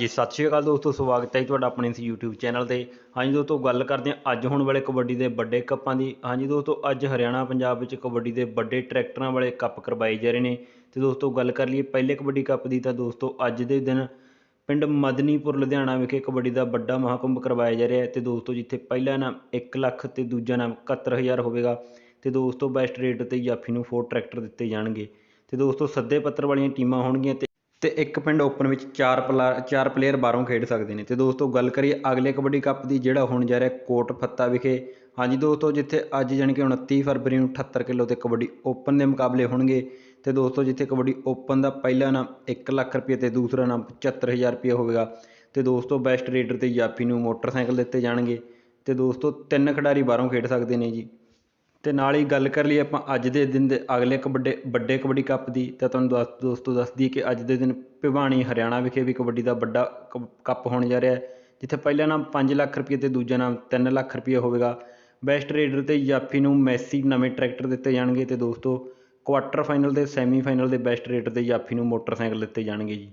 ਜੀ, ਸਤਿ ਸ਼੍ਰੀ ਅਕਾਲ ਦੋਸਤੋ, ਸਵਾਗਤ ਹੈ ਜੀ ਤੁਹਾਡਾ ਆਪਣੇ ਇਸ YouTube ਚੈਨਲ ਤੇ। ਹਾਂਜੀ ਦੋਸਤੋ, ਗੱਲ ਕਰਦੇ ਹਾਂ ਅੱਜ ਹੋਣ ਵਾਲੇ ਕਬੱਡੀ ਦੇ ਵੱਡੇ ਕੱਪਾਂ ਦੀ। ਹਾਂਜੀ ਦੋਸਤੋ, ਅੱਜ ਹਰਿਆਣਾ, ਪੰਜਾਬ ਵਿੱਚ ਕਬੱਡੀ ਦੇ ਵੱਡੇ ਟਰੈਕਟਰਾਂ ਵਾਲੇ ਕੱਪ ਕਰਵਾਏ ਜਾ ਰਹੇ ਨੇ। ਤੇ ਦੋਸਤੋ, ਗੱਲ ਕਰ ਲਈਏ ਪਹਿਲੇ ਕਬੱਡੀ ਕੱਪ ਦੀ ਤਾਂ ਦੋਸਤੋ, ਅੱਜ ਦੇ ਦਿਨ ਪਿੰਡ ਮਦਨੀਪੁਰ, ਲੁਧਿਆਣਾ ਵਿਖੇ ਕਬੱਡੀ ਦਾ ਵੱਡਾ ਮਹਾਕੁੰਭ ਕਰਵਾਇਆ ਜਾ ਰਿਹਾ ਹੈ। ਤੇ ਦੋਸਤੋ, ਜਿੱਥੇ ਪਹਿਲਾ ਨਾਮ 1 ਲੱਖ ਤੇ ਦੂਜਾ ਇਨਾਮ 71000 ਹੋਵੇਗਾ। ਤੇ ਦੋਸਤੋ, ਬੈਸਟ ਰੇਟ ਤੇ ਜਾਫੀ ਨੂੰ ਫੋਰ ਟਰੈਕਟਰ ਦਿੱਤੇ ਜਾਣਗੇ। ਤੇ ਦੋਸਤੋ, ਸੱਦੇ ਪੱਤਰ ਵਾਲੀਆਂ ਟੀਮਾਂ ਹੋਣਗੀਆਂ ਅਤੇ ਇੱਕ ਪਿੰਡ ਓਪਨ ਵਿੱਚ ਚਾਰ ਪਲਾ ਚਾਰ ਪਲੇਅਰ ਬਾਹਰੋਂ ਖੇਡ ਸਕਦੇ ਨੇ। ਅਤੇ ਦੋਸਤੋ, ਗੱਲ ਕਰੀਏ ਅਗਲੇ ਕਬੱਡੀ ਕੱਪ ਦੀ, ਜਿਹੜਾ ਹੋਣ ਜਾ ਰਿਹਾ ਕੋਟ ਫੱਤਾ ਵਿਖੇ। ਹਾਂਜੀ ਦੋਸਤੋ, ਜਿੱਥੇ ਅੱਜ ਜਾਣੀ ਕਿ 29 ਫਰਵਰੀ ਨੂੰ 78 ਕਿਲੋ ਤੇ ਕਬੱਡੀ ਓਪਨ ਦੇ ਮੁਕਾਬਲੇ ਹੋਣਗੇ। ਅਤੇ ਦੋਸਤੋ, ਜਿੱਥੇ ਕਬੱਡੀ ਓਪਨ ਦਾ ਪਹਿਲਾ ਇਨਾਮ 1 ਲੱਖ ਰੁਪਏ ਅਤੇ ਦੂਸਰਾ ਇਨਾਮ 75000 ਰੁਪਏ ਹੋਵੇਗਾ। ਅਤੇ ਦੋਸਤੋ, ਬੈਸਟ ਰੇਡਰ ਅਤੇ ਜਾਫੀ ਨੂੰ ਮੋਟਰਸਾਈਕਲ ਦਿੱਤੇ ਜਾਣਗੇ। ਅਤੇ ਦੋਸਤੋ, ਤਿੰਨ ਖਿਡਾਰੀ ਬਾਹਰੋਂ ਖੇਡ ਸਕਦੇ ਨੇ ਜੀ। ਅਤੇ ਨਾਲ ਹੀ ਗੱਲ ਕਰ ਲਈਏ ਆਪਾਂ ਅੱਜ ਦੇ ਦਿਨ ਦੇ ਅਗਲੇ ਕਬੱਡੇ, ਵੱਡੇ ਕਬੱਡੀ ਕੱਪ ਦੀ, ਤਾਂ ਤੁਹਾਨੂੰ ਦੱਸ, ਦੋਸਤੋ ਦੱਸ ਦਈਏ ਕਿ ਅੱਜ ਦੇ ਦਿਨ ਭਿਵਾਣੀ ਹਰਿਆਣਾ ਵਿਖੇ ਵੀ ਕਬੱਡੀ ਦਾ ਵੱਡਾ ਕ- ਕੱਪ ਹੋਣ ਜਾ ਰਿਹਾ ਜਿੱਥੇ ਪਹਿਲਾ ਨਾਮ 5 ਲੱਖ ਰੁਪਏ ਅਤੇ ਦੂਜਾ ਨਾਮ 3 ਲੱਖ ਰੁਪਏ ਹੋਵੇਗਾ। ਬੈਸਟ ਰੇਡਰ ਤੇ ਜਾਫੀ ਨੂੰ ਮੈਸੀ ਨਵੇਂ ਟਰੈਕਟਰ ਦਿੱਤੇ ਜਾਣਗੇ ਤੇ ਦੋਸਤੋ ਕੁਆਟਰ ਫਾਈਨਲ ਤੇ ਸੈਮੀ ਫਾਈਨਲ ਦੇ ਬੈਸਟ ਰੇਡਰ ਤੇ ਜਾਫੀ ਨੂੰ ਮੋਟਰਸਾਈਕਲ ਦਿੱਤੇ ਜਾਣਗੇ ਜੀ।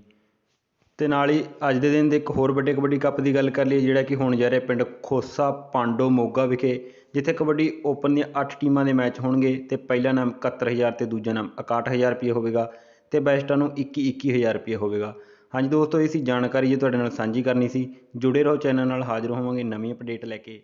ਤੇ ਨਾਲ ਹੀ ਅੱਜ ਦੇ ਦਿਨ ਦੇ ਇੱਕ ਹੋਰ ਵੱਡੇ ਕਬੱਡੀ ਕੱਪ ਦੀ ਗੱਲ ਕਰ ਲਈਏ, ਜਿਹੜਾ ਕਿ ਹੋਣ ਜਾ ਰਿਹਾ ਪਿੰਡ ਖੋਸਾ ਪਾਂਡੋ ਮੋਗਾ ਵਿਖੇ, ਜਿੱਥੇ ਕਬੱਡੀ ਓਪਨ ਦੀਆਂ 8 ਟੀਮਾਂ ਦੇ ਮੈਚ ਹੋਣਗੇ ਤੇ ਪਹਿਲਾ ਨਾਮ 71000 ਤੇ ਦੂਜਾ ਨਾਮ 61000 ਰੁਪਏ ਹੋਵੇਗਾ ਤੇ ਬੈਸਟਾਂ ਨੂੰ 21 21000 ਰੁਪਏ ਹੋਵੇਗਾ। ਹਾਂਜੀ ਦੋਸਤੋ, ਇਹ ਸੀ ਜਾਣਕਾਰੀ ਜੇ ਤੁਹਾਡੇ ਨਾਲ ਸਾਂਝੀ ਕਰਨੀ ਸੀ। ਜੁੜੇ ਰਹੋ ਚੈਨਲ ਨਾਲ, ਹਾਜ਼ਰ ਹੋਵਾਂਗੇ ਨਵੀਂ ਅਪਡੇਟ ਲੈ ਕੇ।